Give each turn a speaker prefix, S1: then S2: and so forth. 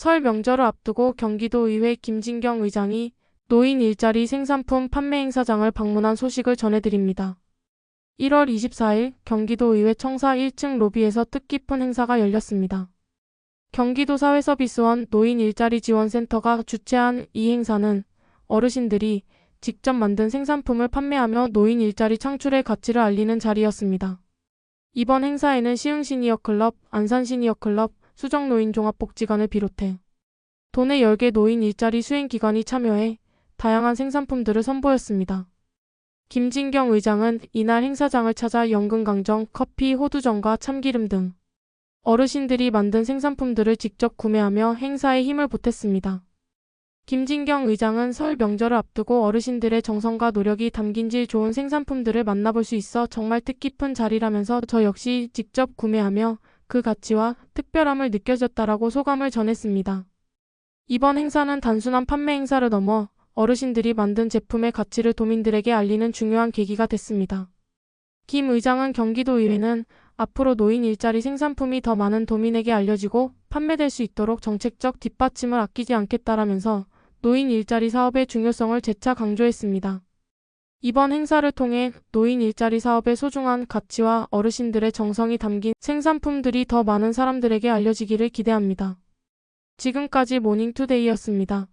S1: 설 명절을 앞두고 경기도의회 김진경 의장이 노인 일자리 생산품 판매 행사장을 방문한 소식을 전해드립니다. 1월 24일 경기도의회 청사 1층 로비에서 뜻깊은 행사가 열렸습니다. 경기도 사회서비스원 노인 일자리 지원센터가 주최한 이 행사는 어르신들이 직접 만든 생산품을 판매하며 노인 일자리 창출의 가치를 알리는 자리였습니다. 이번 행사에는 시흥 시니어클럽, 안산 시니어클럽, 수정노인종합복지관을 비롯해 도내 10개 노인 일자리 수행기관이 참여해 다양한 생산품들을 선보였습니다. 김진경 의장은 이날 행사장을 찾아 연근강정, 커피, 호두전과 참기름 등 어르신들이 만든 생산품들을 직접 구매하며 행사에 힘을 보탰습니다. 김진경 의장은 설 명절을 앞두고 어르신들의 정성과 노력이 담긴 질 좋은 생산품들을 만나볼 수 있어 정말 뜻깊은 자리라면서 저 역시 직접 구매하며 그 가치와 특별함을 느껴졌다라고 소감을 전했습니다. 이번 행사는 단순한 판매 행사를 넘어 어르신들이 만든 제품의 가치를 도민들에게 알리는 중요한 계기가 됐습니다. 김 의장은 경기도의회는 앞으로 노인 일자리 생산품이 더 많은 도민에게 알려지고 판매될 수 있도록 정책적 뒷받침을 아끼지 않겠다라면서 노인 일자리 사업의 중요성을 재차 강조했습니다. 이번 행사를 통해 노인 일자리 사업의 소중한 가치와 어르신들의 정성이 담긴 생산품들이 더 많은 사람들에게 알려지기를 기대합니다. 지금까지 모닝투데이였습니다.